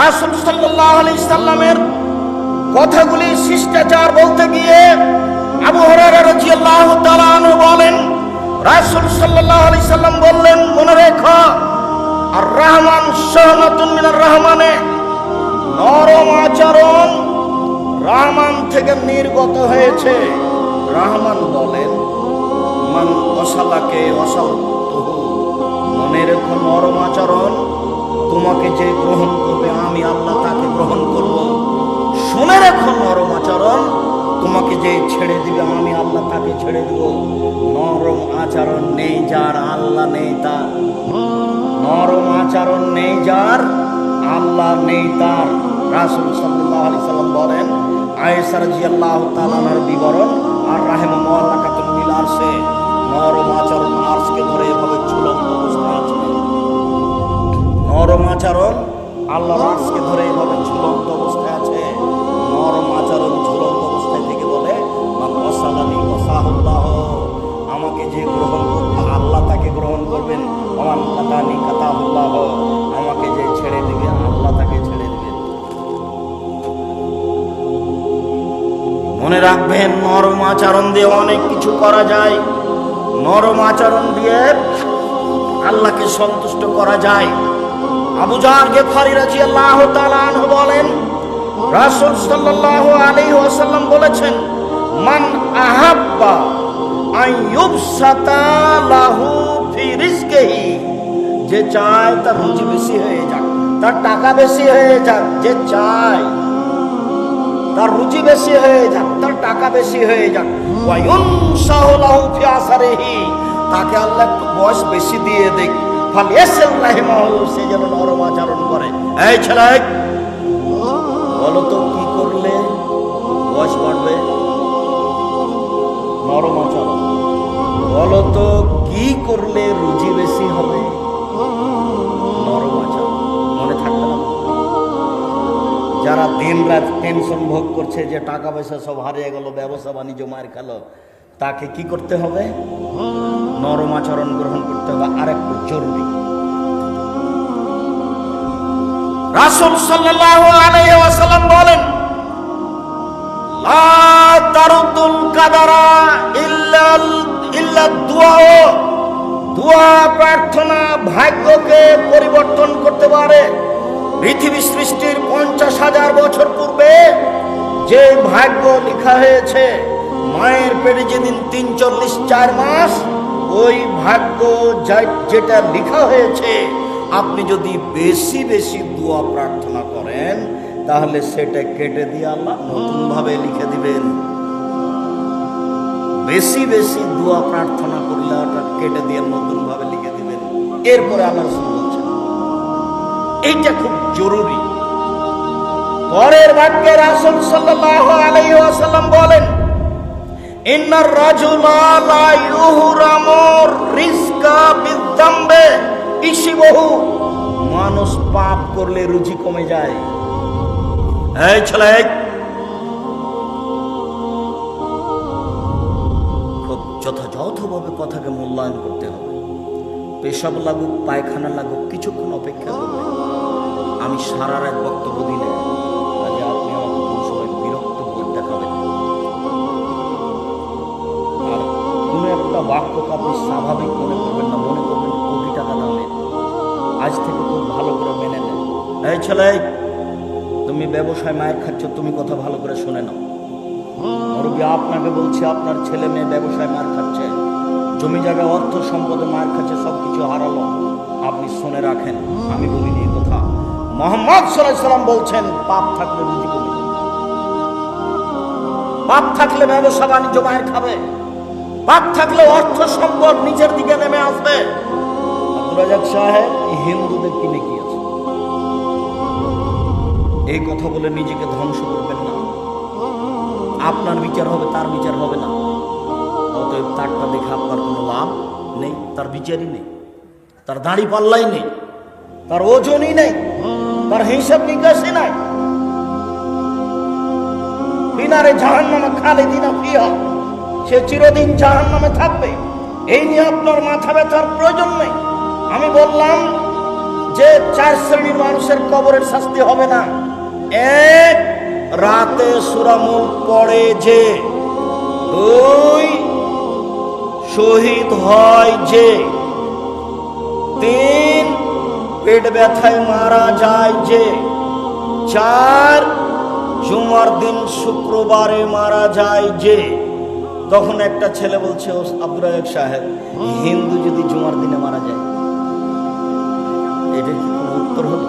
রাসুল সাল্লাহ আলি সাল্লামের কথাগুলি শিষ্টাচার বলতে গিয়ে আবু তাআলা আনহু বলেন, রাসূল সাল্লাল্লাহু আলাইহি সাল্লাম বললেন, মনে রেখো আর রহমান সহনাতুন মিনার রহমানে নরম আচরণ রহমান থেকে নির্গত হয়েছে। রহমান বলেন, মান অসালাকে অসালতুহু মনে রেখো নরম আচরণ তোমাকে যে গ্রহণ করবে, আমি আল্লাহ তাকে গ্রহণ করব। শুনে রেখো নরম আচরণ, তোমাকে যে ছেড়ে দিবে, আমি আল্লাহ তাকে ছেড়ে দিব। নরম আচরণ নেই যার আল্লাহ নেই তার। নরম আচরণ নেই যার আল্লাহ নেই তার। রাসুল সাল্লাহ আলি সাল্লাম বলেন আয়েসার জি আল্লাহ তালানার বিবরণ, আর রাহেমা মোয়াল্লা কাতুল বিল আরশে নরম আচরণ আরশকে ধরে এভাবে ঝুলন্ত অবস্থায় আছে নরম আচরণ আল্লাহ আরশকে ধরে এভাবে ঝুলন্ত অবস্থায় আছে। নরম আচরণ ঝুলন্ত অবস্থায় থেকে বলে আমাকে যে গ্রহণ করবে, আল্লাহ তাকে গ্রহণ করবেন। অমান কাতানি কাতাহুল্লাহ। আমাকে যে ছেড়ে দিবে, আল্লাহ তাকে ছেড়ে দিবেন মনে রাখবেন, নরম আচরণ দিয়ে অনেক কিছু করা যায়। নরম আচরণ দিয়ে আল্লাহকে সন্তুষ্ট করা যায়। আবু জার গেফারি রাদিয়াল্লাহু তাআলা আনহু বলেন, রাসূল সাল্লাল্লাহু আলাইহি ওয়াসাল্লাম বলেছেন, মান আহাব্বা লাহু ফি রিজকিহি যে চায় তার রুজি বেশি হয়ে যাক, তার টাকা বেশি হয়ে যাক, যে চায় তার রুচি বেশি হয়ে যাক, তার টাকা বেশি হয়ে যাক ওয়ায়ুনসাহু লাহু ফি আসারিহি তাকে আল্লাহ একটু বয়স বেশি দিয়ে দেখ যেন নরম বলো তো করলে? বাড়বে? বলো তো করলে রুজি বেশি হবে? নরম মনে থাকবে যারা দিন রাত টেনশন ভোগ করছে যে টাকা পয়সা সব হারিয়ে গেল, ব্যবসা বাণিজ্য মার খেলো তাকে কি করতে হবে? নরম আচরণ গ্রহণ করতে হবে আর একটু জরুরি। রাসূল বলেন প্রার্থনা ভাগ্যকে পরিবর্তন করতে পারে। পৃথিবী সৃষ্টির পঞ্চাশ হাজার বছর পূর্বে যে ভাগ্য লেখা হয়েছে মায়ের পেটে যেদিন তিন চল্লিশ চার মাস, ওই ভাগ্য যা- যেটা লেখা হয়েছে, আপনি যদি বেশি বেশি দোয়া প্রার্থনা করেন, তাহলে সেটা কেটে দিয়ে আল্লাহ নতুনভাবে লিখে দিবেন। বেশি বেশি দোয়া প্রার্থনা করলে ওটা কেটে দিয়ে নতুন ভাবে লিখে দিবেন। এরপরে রসুল বলছেন এইটা খুব জরুরি। পরের বাক্যে রাসূল সাল্লাল্লাহু আলাইহি ওয়াসাল্লাম বলেন রাজুলা মানুষ পাপ করলে রুচি কমে যায়। এই ছেলে, খুব যথাযথভাবে কথাকে মূল্যায়ন করতে হবে। পেশাব লাগুক, পায়খানা লাগুক, কিছুক্ষণ অপেক্ষা করবে। আমি সারা রাত বক্তব্য দিলে একটা আপনি স্বাভাবিক মনে করবেন না, মনে করবেন কোটি টাকা দামের। আজ থেকে খুব ভালো করে মেনে নেন। এই ছেলে, তুমি ব্যবসায় মায়ের খাচ্ছ, তুমি কথা ভালো করে শুনে নাও। মুরব্বী, আপনাকে বলছি, আপনার ছেলে মেয়ে ব্যবসায় মার খাচ্ছে। জমি জায়গা, অর্থ সম্পদে মার খাচ্ছে সব কিছু হারালো। আপনি শুনে রাখেন, আমি বলিনি এই কথা। মোহাম্মদ সাল্লাহ সাল্লাম বলছেন, পাপ থাকলে রুজি কমে পাপ থাকলে ব্যবসা বাণিজ্য মায়ের খাবে। পাপ থাকলে অর্থ সম্পদ নিচের দিকে নেমে আসবে। সাহেব এই হিন্দুদের কিনে কি আছে? এই কথা বলে নিজেকে ধ্বংস করবেন না। আপনার বিচার হবে তার বিচার হবে না। অতএব তারটা দেখে আপনার কোনো লাভ নেই। তার বিচারই নেই। তার দাড়ি পাল্লাই নেই। তার ওজনই নেই। তার হিসাব নিকাশই নাই। বিনারে জাহান নামে খালে দিনা ফিয়া সে চিরদিন জাহান নামে থাকবে। এই নিয়ে আপনার মাথা ব্যথার প্রয়োজন নেই। আমি বললাম যে চার শ্রেণির মানুষের কবরের শাস্তি হবে না। এক, রাতে সুরামুল পড়ে যে। দুই, শহীদ হয় যে। তিন, পেট ব্যথায় মারা যায় যে। চার, জুমার দিন শুক্রবারে মারা যায় যে। তখন একটা ছেলে বলছে "ও আব্দুর রাজাক সাহেব, হিন্দু যদি জুমার দিনে মারা যায়, এটা কি কোনো উত্তর হলো?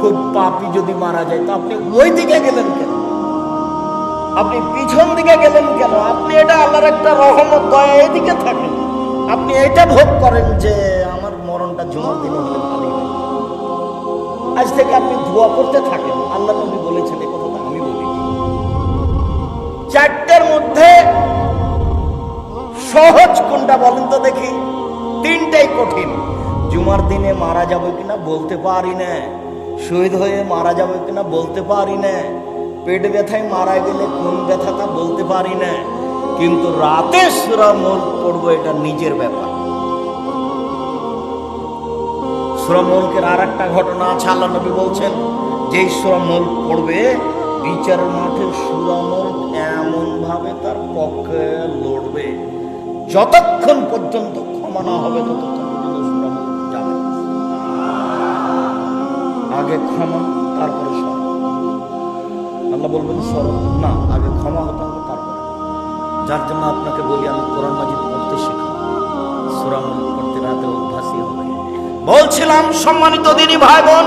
খুব পাপি যদি মারা যায়, তো আপনি ওই দিকে গেলেন কেন? আপনি পিছন দিকে গেলেন কেন? আপনি এটা আল্লাহর একটা রহমত, দয়া এদিকে থাকেন। আপনি এটা ভোগ করেন যে আমার মরণটা জুমার দিনে হলে ভালো আজ থেকে আপনি ধোয়া করতে থাকেন, আল্লাহ নবী চারটার মধ্যে সহজ কোনটা বলেন তো দেখি। তিনটাই কঠিন। জুমার দিনে মারা যাবে কিনা বলতে পারি না। শহীদ হয়ে মারা যাবে কিনা বলতে পারি না। পেট ব্যথায় মারা গেলে কোন ব্যথাটা বলতে পারি না। কিন্তু রাতে সুরা মূল পড়ব এটা নিজের ব্যাপার। সুরামুলকের আর একটা ঘটনা আছে, আল্লাহ নবী বলছেন যে সুরামুল পড়বে বিচারের মাঠে সুরামুল এমন ভাবে তার পক্ষে লড়বে, যতক্ষণ পর্যন্ত ক্ষমা না হবে, ততক্ষণ পর্যন্ত সুরামুল যাবে আগে ক্ষমা, তারপরে সর আল্লাহ বলবেন সর না, আগে ক্ষমা হতে হবে, তারপরে যার জন্য আপনাকে বলি, আমি কোরআন মাজিদ পড়তে শিখি। সুরামুল পড়তে রাতে অভ্যাসী হবে। বলছিলাম সম্মানিত দিনী ভাই বোন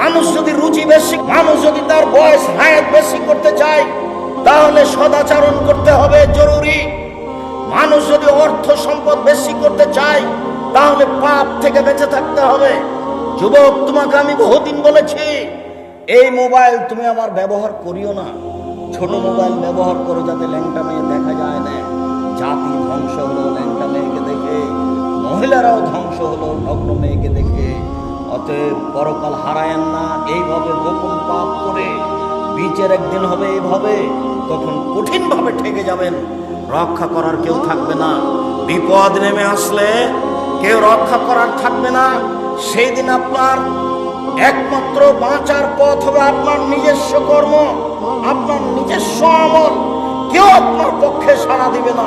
মানুষ যদি রুচি বেশি, মানুষ যদি তার বয়স, হায়াত বেশি করতে চায়, তাহলে সদাচরণ করতে হবে, জরুরি। মানুষ যদি অর্থ সম্পদ বেশি করতে চায়, তাহলে পাপ থেকে বেঁচে থাকতে হবে। যুবক, তোমাকে আমি বহুদিন বলেছি, এই মোবাইল তুমি আমার ব্যবহার করিও না। ছোট মোবাইল ব্যবহার করো যাতে ল্যাংটা মেয়ে দেখা যায় না। জাতি ধ্বংস হলো ল্যাংটা মেয়েকে দেখে, মহিলারাও ধ্বংস হলো নগ্ন মেয়েকে দেখে। অতএব পরকাল হারায়েন না, এইভাবে গোপন পাপ করে বীচের একদিন হবে, এইভাবে তখন কঠিনভাবে ঠেকে যাবেন। রক্ষা করার কেউ থাকবে না। বিপদ নেমে আসলে কেউ রক্ষা করার থাকবে না। সেই দিন আপনার একমাত্র বাঁচার পথ হবে আপনার নিজস্ব কর্ম, আপনার নিজস্ব আমল। কেউ আপনার পক্ষে সাড়া দিবে না।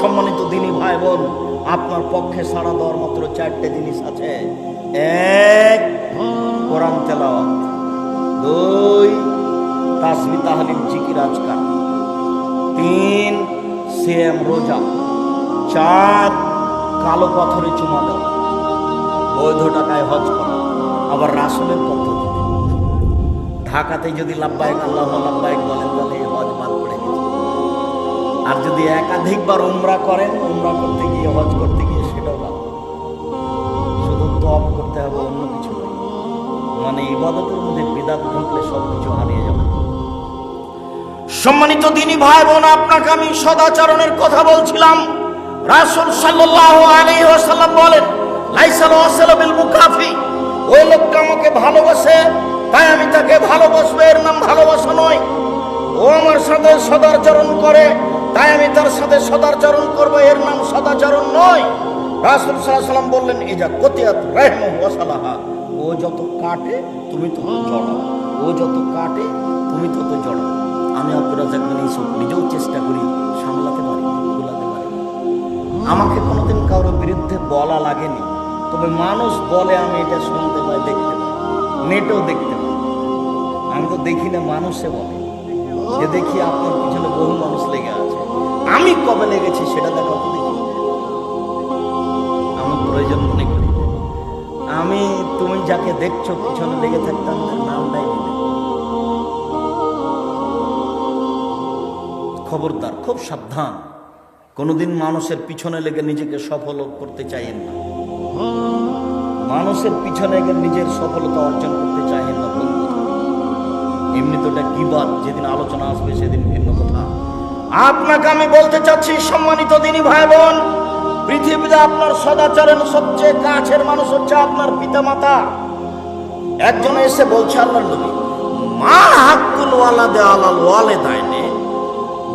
সম্মানিত দিনী ভাই বোন, আপনার পক্ষে সাড়া দেওয়ার মাত্র চারটে জিনিস আছে। এক, কোরআন তেলাওয়াত। দুই, তাসবি তাহলিম জিকির আজকার। তিন, সিএম রোজা। চার, কালো পাথরে চুমা দেওয়া। বৈধ টাকায় হজ করা। আবার রাসুলের পদ্ধতিতে ঢাকাতে যদি লাভবায়ক, আল্লাহ লাভবায়ক বলেন, তাহলে হজ বাদ পড়ে গেছে। আর যদি একাধিকবার উমরা করেন, উমরা করতে গিয়ে, হজ করতে গিয়ে মানে ইবাদতের মধ্যে বিদাত ঢুকলে সব হারিয়ে যাবে। সম্মানিত দিনী ভাই বোন আপনাকে আমি সদাচরণের কথা বলছিলাম। রাসূল সাল্লাল্লাহু আলাইহি ওয়াসাল্লাম বলেন, লাইসাল ওয়াসাল মুকাফি। ওই লোকটা আমাকে ভালোবাসে, তাই আমি তাকে ভালোবাসবো, এর নাম ভালোবাসা নয়। ও আমার সাথে সদাচরণ করে, তাই আমি তার সাথে সদাচরণ করব, এর নাম সদাচরণ নয়। রাসূল আলাইহি বললেন যা কতিয়াত রাহমু ওয়া সালাহা। ও যত কাটে, তুমি তত জড়াও। ও যত কাটে, তুমি তত জড়াও। আমি আব্দুর রাজাক বিন ইউসুফ নিজেও চেষ্টা করি সামলাতে পারি ভুলাতে পারি আমাকে কোনোদিন কারোর বিরুদ্ধে বলা লাগেনি, তবে মানুষ বলে আমি এটা শুনতে পাই, দেখতে পাই। নেটেও দেখতে পাই। আমি তো দেখি না, মানুষে বলে। যে দেখি আপনার পিছনে বহু মানুষ লেগে আছে। আমি কবে লেগেছি সেটা দেখা তো দেখি আমার প্রয়োজন মনে। আমি তুমি যাকে দেখছ, পিছনে লেগে থাকতাম তার নামটাই খবরদার, খুব সাবধান। কোনোদিন মানুষের পিছনে লেগে নিজেকে সফল করতে চাইেন না। মানুষের পিছনে লেগে নিজের সফলতা অর্জন করতে চাইেন না এমনি তো এটা কি বাদ যেদিন আলোচনা আসবে, সেদিন ভিন্ন কথা। আপনাকে আমি বলতে চাচ্ছি, সম্মানিত দিনী ভাই বোন পৃথিবীতে আপনার সদাচরণ সবচেয়ে কাছের মানুষ হচ্ছে আপনার পিতা মাতা একজন এসে বলছে, আল্লাহ নবী, মা হাক্কুল ওয়ালাদে আলাল ওয়ালে দায়নে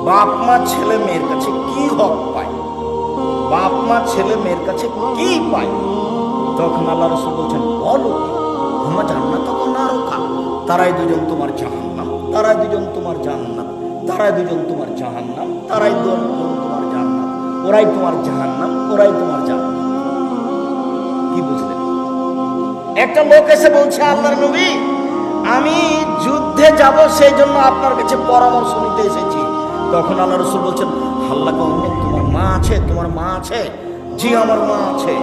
বাপ মা ছেলে মেয়ের কাছে কি হক পায়? বাপ মা ছেলে মেয়ের কাছে কি পায়? তখন আল্লাহ রসুল বলছেন, বলো আমার জান্নাত না রোকা তারাই দুজন তোমার জাহান্নাম, তারাই দুজন তোমার জান্নাত, তারাই দুজন তোমার জাহান্নাম, তারাই দুজন তোমার ওরাই তোমার জাহান্নাম, ওরাই তোমার জান্নাত কি বুঝলেন একটা লোক এসে বলছে, আল্লাহর নবী, আমি যুদ্ধে যাব সেই জন্য আপনার কাছে পরামর্শ নিতে এসেছি। তখন আল্লাহ রসুল বলছেন, হাল্লা কমেন তোমার মা আছে, তোমার মা আছে? জি, আমার মা আছে।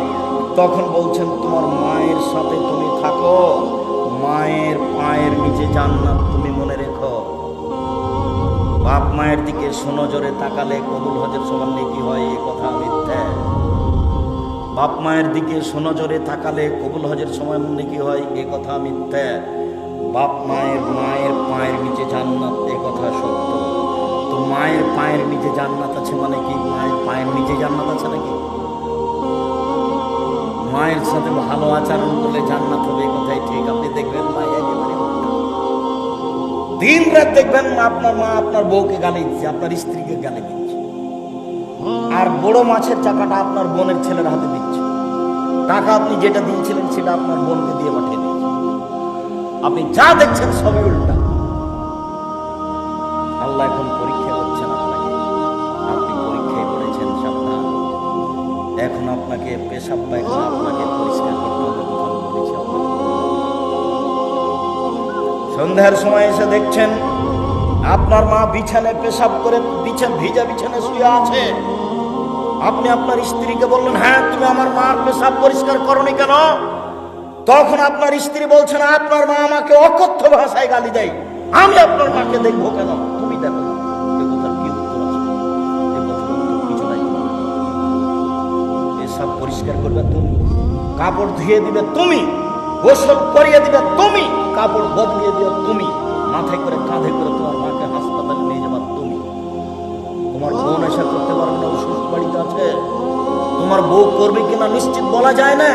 তখন বলছেন, তোমার মায়ের সাথে তুমি থাকো, মায়ের পায়ের নিচে জান্নাত তুমি বাপ মায়ের দিকে সুনজরে তাকালে কবুল হজের সমান কি হয়, এ কথা মিথ্যা। বাপ মায়ের দিকে সুনজরে তাকালে কবুল হজের সময় মনে কি হয়, এ কথা মিথ্যা। বাপ মায়ের মায়ের পায়ের নিচে জান্নাত, এ কথা সত্য। তো মায়ের পায়ের নিচে জান্নাত আছে মানে কি? মায়ের পায়ের নিচে জান্নাত আছে নাকি? মায়ের সাথে ভালো আচরণ করলে জান্নাত হবে, এ কথাই ঠিক। আপনি দেখবেন মা একেবারে উল্টো। দিন রাত দেখবেন আপনার মা আপনার বউকে গালি দিচ্ছে, আপনার স্ত্রীকে গালি দিচ্ছে। আর বড় মাছের চাকাটা আপনার বোনের ছেলের হাতে দিচ্ছে। টাকা আপনি যেটা দিয়েছিলেন সেটা আপনার বোনকে দিয়ে পাঠিয়ে দিয়েছেন। আপনি যা দেখছেন সবই উল্টা। আল্লাহ এখন পরীক্ষা করছেন আপনাকে। আপনি পরীক্ষায় পড়েছেন সাবধান। এখন আপনাকে পেশাব পায়খানা আপনাকে পরিষ্কার সন্ধ্যার সময় এসে দেখছেন আপনার মা বিছানে পেশাব করে ভিজা বিছানে শুয়ে আছে। আপনি আপনার স্ত্রীকে বললেন হ্যাঁ তুমি আমার মার পেশাব পরিষ্কার করনি কেন? তখন আপনার স্ত্রী বলছেন, আপনার মা আমাকে অকথ্য ভাষায় গালি দেয়। আমি আপনার মাকে দেখব কেন? তুমি দেখো পেশাব পরিষ্কার করবে তুমি, কাপড় ধুয়ে দিবে তুমি, গোসল করিয়ে দিবে তুমি কাপড় বদলিয়ে দিও তুমি। মাথায় করে কাঁধে করে তোমার মাকে হাসপাতালে নিয়ে যাবার তুমি। তোমার বোন এসে করতে পারবে না শ্বশুর বাড়িতে আছে। তোমার বউ করবে কিনা নিশ্চিত বলা যায় না।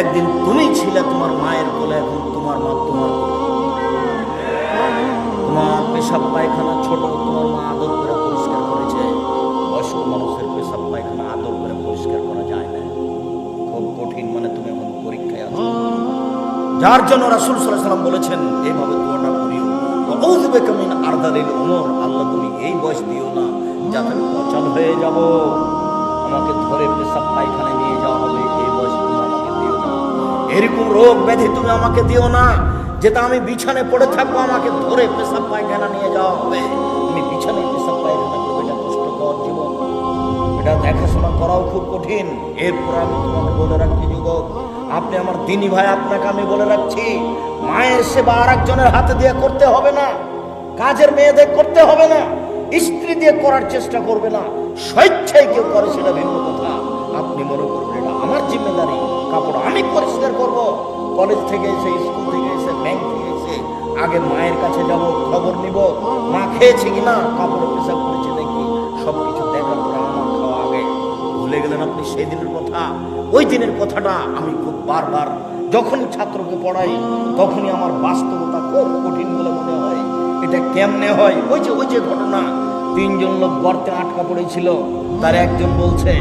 একদিন তুমি ছিলে তোমার মায়ের কোলে, এখন তোমার মা তোমার তোমার পেশাব পায়খানা ছোট, তোমার মা আদর করে পরিষ্কার করেছে। বয়স্ক মানুষের পেশাব পায়খানা যার জন্য রাসুল সাল্লাম বলেছেন এইভাবে দোয়াটা করিও। ওউযুবে কামিন আরদালিল উমর। আল্লাহ, তুমি এই বয়স দিও না, যাতে আমি অচল হয়ে যাব। আমাকে ধরে পেশাব পায়খানায় নিয়ে যাওয়া হবে, এই বয়স তুমি আমাকে দিও না। এরকম রোগ ব্যাধি তুমি আমাকে দিও না, যেটা আমি বিছানায় পড়ে থাকব, আমাকে ধরে পেশাব পায়খানা নিয়ে যাওয়া হবে। আমি বিছানায় পেশাব পায়খানা করব, এটা কষ্টকর জীবন। এটা দেখাশোনা করাও খুব কঠিন। এরপর আমি তোমাকে বলে রাখছি যুবক আপনি আমার দিনী ভাই, আপনাকে আমি বলে রাখছি, মায়ের সেবা আর একজনের হাতে দিয়ে করতে হবে না, কাজের মেয়েদের করতে হবে না, স্ত্রী দিয়ে করার চেষ্টা করবে না, স্বেচ্ছায় কেউ করে সেটা ভিন্ন কথা। আপনি মনে করবেন এটা আমার জিম্মেদারি, কাপড় আমি পরিষ্কার করব। কলেজ থেকে এসে, স্কুল থেকে এসে ব্যাংক থেকে এসে আগে মায়ের কাছে যাব, খবর নিব, মা খেয়েছে কিনা কাপড় পেশাব করেছে নাকি সব কিছু ভুলে গেলেন আপনি, সেই দিনের কথা, ওই দিনের কথাটা আমি খুব বারবার যখনই ছাত্রকে পড়াই, তখনই আমার বাস্তবতা খুব কঠিন বলে মনে হয়। এটা কেমনে হয়? ওই যে ওই যে ঘটনা, তিনজন লোক গর্তে আটকা পড়েছিল, তার একজন বলছে,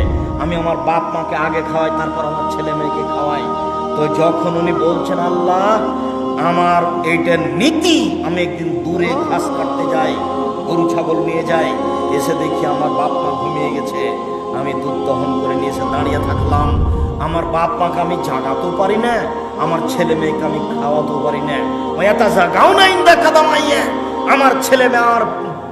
আমি আমার বাপ মাকে আগে খাওয়াই, তারপর আমার ছেলে মেয়েকে খাওয়াই। তো যখন উনি বলছেন, আল্লাহ, আমার এইটার নীতি, আমি একদিন দূরে ঘাস কাটতে যাই, গরু ছাগল নিয়ে যাই, এসে দেখি আমার বাপ মা ঘুমিয়ে গেছে। আমি দুধ দহন করে নিয়ে এসে দাঁড়িয়ে থাকলাম। আমার বাপ মাকে আমি জাগাতেও পারি না, আমার ছেলে মেয়েকে আমি খাওয়াতেও পারি না। ওয়াতা জাগাও না ইন্দা কাদামাইয়া, আমার ছেলে মেয়ে আমার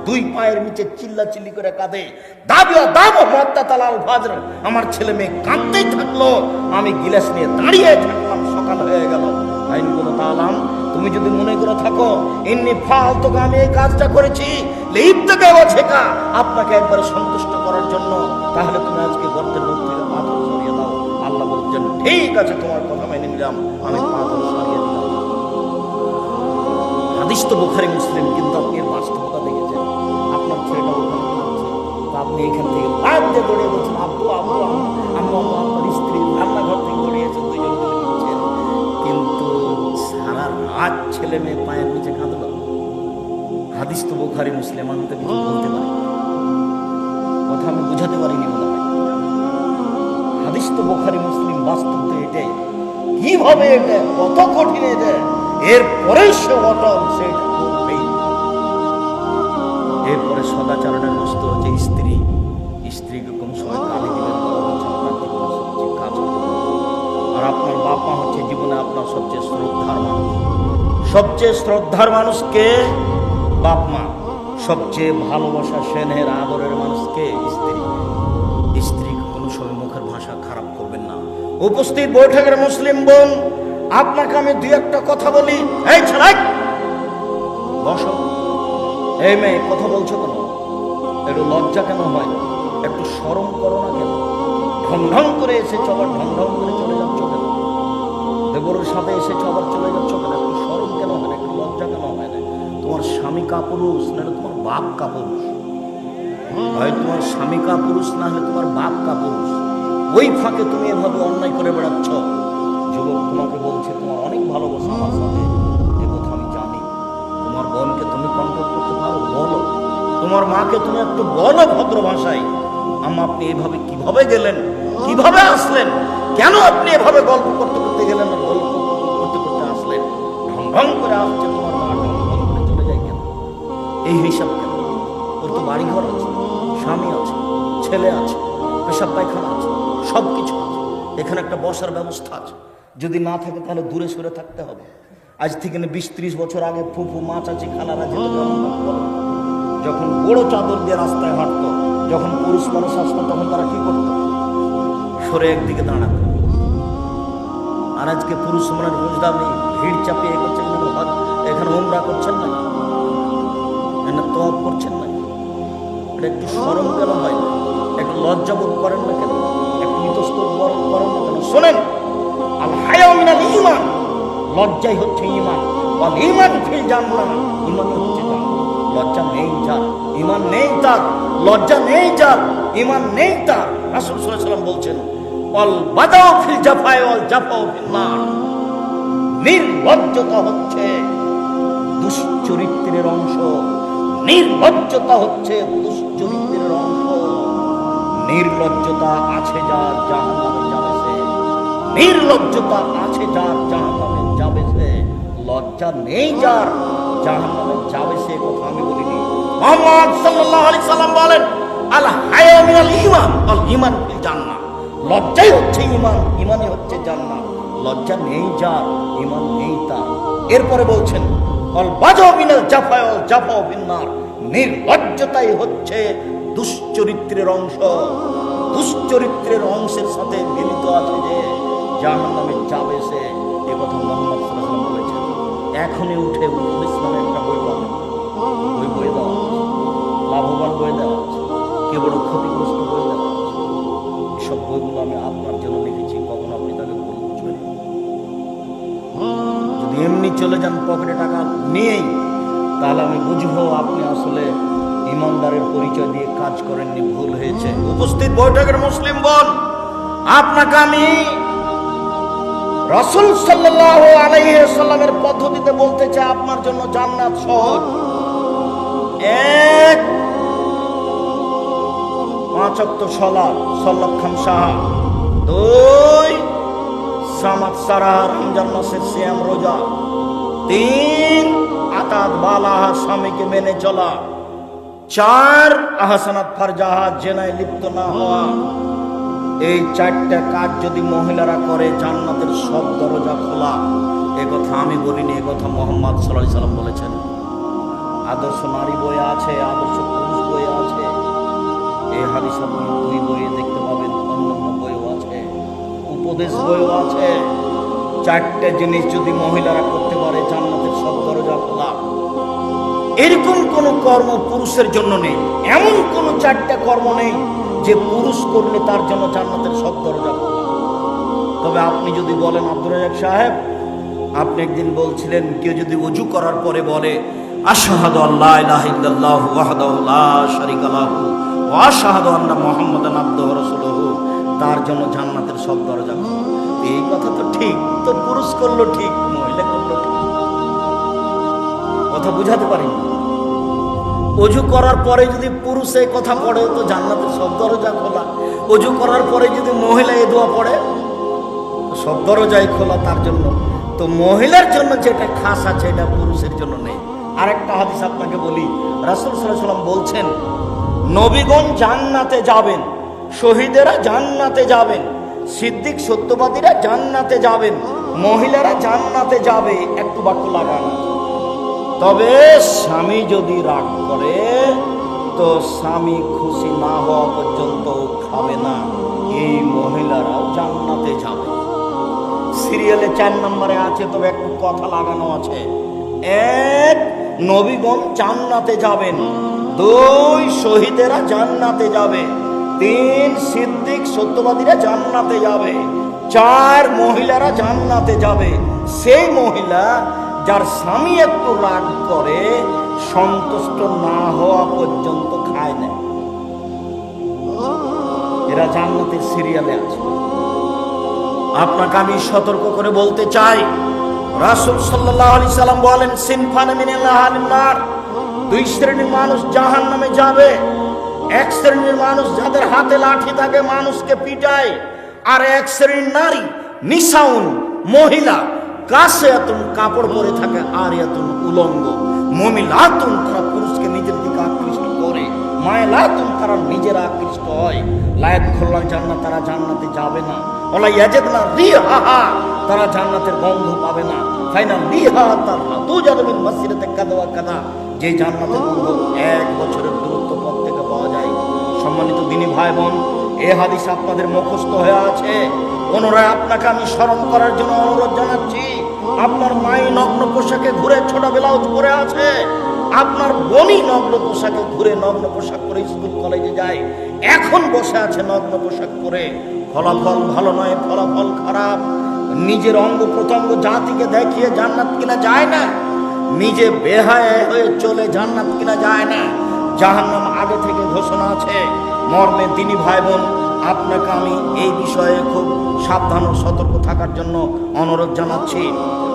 দুই পায়ের নিচে চিল্লা চিল্লি করে কাঁদে। দাবিও দাবো মত্তা তালাল ফাজর, আমার ছেলে মেয়ে কাঁদতেই থাকল। আমি গিলাস নিয়ে দাঁড়িয়ে থাকলাম, সকাল হয়ে গেল। আইন কোনো তালাম, তুমি যদি মনে করে থাকো এমনি ফালতু আমি এই কাজটা করেছি। আপনাকে একবারে সন্তুষ্ট করার জন্য তাহলে তুমি আজকে গর্তের মুখ পাথর সরিয়ে দাও। আল্লাহ বলছেন, ঠিক আছে, তোমার কথা মেনে নিলাম। আমি পাথর সরিয়ে দিলাম। হাদিস তো বোখারি, মুসলিম, কিন্তু আপনি এর বাস্তবতা দেখেছেন। আপনার ছেলেটা ওখানে আপনি এখান থেকে লাভ দিয়ে দৌড়িয়ে বলছেন, আব্বু আব্বু, আম্মু আম্মু আপনার স্ত্রী রান্নাঘর থেকে দৌড়িয়েছেন দুজন কিন্তু সারা রাত ছেলে মেয়ে পায়ের নিচে কাঁদল হাদিস তো বোখারি, মুসলিম, আমি তো কিছু বলতে পারি। কথা আমি বুঝাতে পারিনি হয় হাদিস তো বোখারি, মুসলিম, বাস্তব তো এটাই। কীভাবে এটা কত কঠিন এটা? এরপরে সে অটল সেটা এরপরে সদাচরণের বস্তু হচ্ছে স্ত্রী। সবচেয়ে কাজ আর আপনার বাপ হচ্ছে জীবনে আপনার সবচেয়ে শ্রদ্ধার মানুষ। সবচেয়ে শ্রদ্ধার মানুষকে বাপ মা, সবচেয়ে ভালোবাসা সেনের আদরের মানুষকে স্ত্রী। স্ত্রী কোনো সময় মুখের ভাষা খারাপ করবেন না। উপস্থিত বৈঠকের মুসলিম বোন, আপনাকে আমি দুই একটা কথা বলি। এই ছেলে বসো। এই মেয়ে, কথা বলছো কেন? একটু লজ্জা কেন হয়? একটু সরম করো না কেন? ঢং ঢং করে এসেছ, আবার ঢং ঢং করে চলে যাচ্ছ কেন? দেবরের সাথে এসেছ, আবার চলে যাচ্ছ কেন? তোমার স্বামী কাপুরুষ না হলে তোমার বাপ কাপুরুষ। হয় তোমার স্বামী কাপুরুষ না হলে তোমার বাপ কাপুরুষ। ওই ফাঁকে তুমি এভাবে অন্যায় করে বেড়াচ্ছ। যুবক তোমাকে বলছে, তোমার অনেক ভালোবাসা আমার সাথে। কথা আমি জানি। তোমার বোনকে তুমি কন্ট্রোল করতে পারো? বলো। তোমার মাকে তুমি একটু বলো ভদ্র ভাষায়। আম্মা, আপনি এভাবে কীভাবে গেলেন? কীভাবে আসলেন? কেন আপনি এভাবে গল্প করতে করতে গেলেন গল্প করতে করতে আসলেন। ঢং ঢং করে আসছে। এই হিসাব কেন? ওর তো বাড়ি ঘর আছে, স্বামী আছে, ছেলে আছে, পেশাব পায়খানা আছে সব কিছু আছে। এখানে একটা বসার ব্যবস্থা আছে। যদি না থাকে তাহলে দূরে সরে থাকতে হবে। আজ থেকে না বিশ ত্রিশ বছর আগে ফুফু, মা, চাচি, খালারা যেত যখন বড় চাদর দিয়ে রাস্তায় হাঁটতো, যখন পুরুষ মানুষ আসতো, তখন তারা কি করতো? সরে একদিকে দাঁড়াতো। আর আজকে পুরুষ মানুষ বুঝলাম ভিড় চাপিয়ে করছেন না হজ- এখানে ওমরা করছেন না তপ করছেন না। এটা একটু সরম কেন হয়। একটু লজ্জাবোধ করেন না কেন? একটু ইতস্তত করেন না কেন? শোনেন লজ্জাই হচ্ছে ঈমান। ওয়াল ঈমান ফিল ঈমানই হচ্ছে জান্নাত লজ্জা নেই যার। ঈমান নেই তার। লজ্জা নেই যার। ঈমান নেই তার। রাসূল সাল্লাম বলছেন অল বাদাও ফিল জাফায় অল জাফাও ফিল নার। নির্লজ্জতা হচ্ছে দুশ্চরিত্রের অংশ। নির্লজ্জতা হচ্ছে নির্লজ্জতা আছে যার জাহান নামে যাবে সে। নির্লজ্জতা আছে যার জাহান নামে যাবে সে। লজ্জা নেই যার জাহান নামে যাবে সে কথা আমি বলিনি। মোহাম্মদ সাল্লাল্লাহু আলাইহি সাল্লাম বলেন, আল হায়া মিনাল ঈমান, আল ঈমান ফিল জান্নাহ। লজ্জাই হচ্ছে ঈমান, ঈমানই হচ্ছে জান্নাত লজ্জা নেই যার, ঈমান নেই তার। এরপরে বলছেন নির্লজ্জতাই হচ্ছে দুশ্চরিত্রের অংশ। দুশ্চরিত্রের অংশের সাথে মিলিত আছে যে জাহান নামে যাবে সে। এ কথা মোহাম্মদ বলেছেন। এখনই উঠে উপদেশ একটা বই পাবেন ওই বই দেওয়া লাভবান বই দেওয়া কে ক্ষতিগ্রস্ত বই দেওয়া আছে সব বইগুলো আমি আপনার জন্য লিখেছি, কখন চলে যান পকেটে টাকা নিয়েই, তাহলে আমি বুঝব আপনি আসলে ইমানদারের পরিচয় দিয়ে কাজ করেননি, ভুল হয়েছে। উপস্থিত বৈঠকের মুসলিম বোন, আপনাকে আমি রসুল সাল্লাল্লাহু আলাইহি সাল্লামের পদ্ধতিতে বলতে চাই, আপনার জন্য জান্নাত সহজ এক, পাঁচ অক্ত সলা সল্লাদ খান সাহা। দুই, সামাদ সারা, রমজান মাসের সিয়াম, রোজা। তিন আতাত বালাহা স্বামীকে মেনে চলা। চার আহসানাত ফারজাহা জেনায় লিপ্ত না হওয়া। এই চারটা কাজ যদি মহিলারা করে, জান্নাতের সব দরজা খোলা। এ কথা আমি বলিনি, এ কথা মোহাম্মদ সাল্লাহ সাল্লাম বলেছেন। আদর্শ নারী বই আছে, আদর্শ পুরুষ বই আছে। এই হাদিস আপনি দুই বইয়ে দেখতে পাবেন, অন্যান্য বইও আছে, উপদেশ বইও আছে। চারটে জিনিস যদি মহিলারা করতে পারে, জান্নাতের সব দরজা খোলা। এরকম কোন কর্ম পুরুষের জন্য নেই। এমন কোন চারটা কর্ম নেই যে পুরুষ করলে তার জন্য জান্নাতের সব দরজা খোলা। তবে আপনি যদি বলেন, আব্দুর রাজাক সাহেব, আপনি একদিন বলছিলেন, কেউ যদি অজু করার পরে বলে, আশহাদু আল্লাহ ইলাহা ইল্লাল্লাহু ওয়াহদাহু লা শারীকা লাহু ওয়া আশহাদু আন্না মুহাম্মাদান আবদুহু রাসূলুহু, তার জন্য জান্নাতের সব দরজা খোলা। এই কথা তো ঠিক, তো পুরুষ করল ঠিক, মহিলা করল কথা বুঝাতে পারিনি। অজু করার পরে যদি পুরুষ এই কথা পড়ে, তো জান্নাতের সব দরজা খোলা। অজু করার পরে যদি মহিলা এ দোয়া পড়ে সব দরজাই খোলা তার জন্য। তো মহিলার জন্য যেটা খাস আছে, এটা পুরুষের জন্য নেই। আরেকটা হাদিস আপনাকে বলি। রাসুল সাল্লাম বলছেন, নবীগণ জান্নাতে যাবেন, শহীদেরা জান্নাতে যাবেন। সিদ্দিক সত্যবাদীরা জান্নাতে যাবেন, মহিলারা জান্নাতে যাবে, একটু বাক্য লাগান। তবে স্বামী যদি রাগ করে, তো স্বামী খুশি না হওয়া পর্যন্ত খাবে না। এই মহিলারাও জান্নাতে যাবে। সিরিয়ালে চার নম্বরে আছে, তবে একটু কথা লাগানো আছে। এক, নবীগণ জান্নাতে যাবেন। দুই, শহীদেরা জান্নাতে যাবে। তিন সিদ্দিক সত্যবাদীরা জান্নাতে যাবে। চার মহিলারা জান্নাতে যাবে। সেই মহিলা যার স্বামী একটু রাগ করে, সন্তুষ্ট না হওয়া পর্যন্ত খায় না। এরা জান্নাতের সিরিয়ালে আছে। আপনাকে আমি সতর্ক করে বলতে চাই, রাসুল সাল্লাহ আলি সাল্লাম বলেন, সিনফানে মিনার দুই শ্রেণির মানুষ জাহান নামে যাবে। এক শ্রেণির মানুষ যাদের হাতে লাঠি থাকে মানুষকে পিটায়, আর এক শ্রেণির নারী নিশাউন মহিলা কাছে এতন কাপড় পরে থাকে আর এতন উলঙ্গ। মমিলাতুন তারা পুরুষকে নিজের দিকে আকৃষ্ট করে, মায়লাতুন তারা নিজেরা আকৃষ্ট হয়। লায়াত খোল্লাল জান্নাত, তারা জান্নাতে যাবে না। ওলা ইয়াজেদ না রিহা তারা জান্নাতের গন্ধ পাবে না। ফাইনাল রিহা তার দু জাদমিন মসজিদে কাদা কাদা। যে জান্নাতের গন্ধ এক বছরের দূরত্ব সম্মানিত দিনী ভাই বোন এ হাদিস আপনাদের মুখস্থ হয়ে আছে। পুনরায় আপনাকে আমি স্মরণ করার জন্য অনুরোধ জানাচ্ছি, আপনার মাই নগ্ন পোশাকে ঘুরে ছোট ব্লাউজ পরে আছে, আপনার বনি নগ্ন পোশাকে ঘুরে নগ্ন পোশাক পরে স্কুল কলেজে যায়, এখন বসে আছে নগ্ন পোশাক পরে। ফলাফল ভালো নয়, ফলাফল খারাপ। নিজের অঙ্গ প্রত্যঙ্গ জাতিকে দেখিয়ে জান্নাত কিনা যায় না, নিজে বেহায় হয়ে চলে জান্নাত কিনা যায় না। জাহান্নাম আগে থেকে ঘোষণা আছে। মর্মে তিনি ভাই বোন আপনাকে আমি এই বিষয়ে খুব সাবধান ও সতর্ক থাকার জন্য অনুরোধ জানাচ্ছি।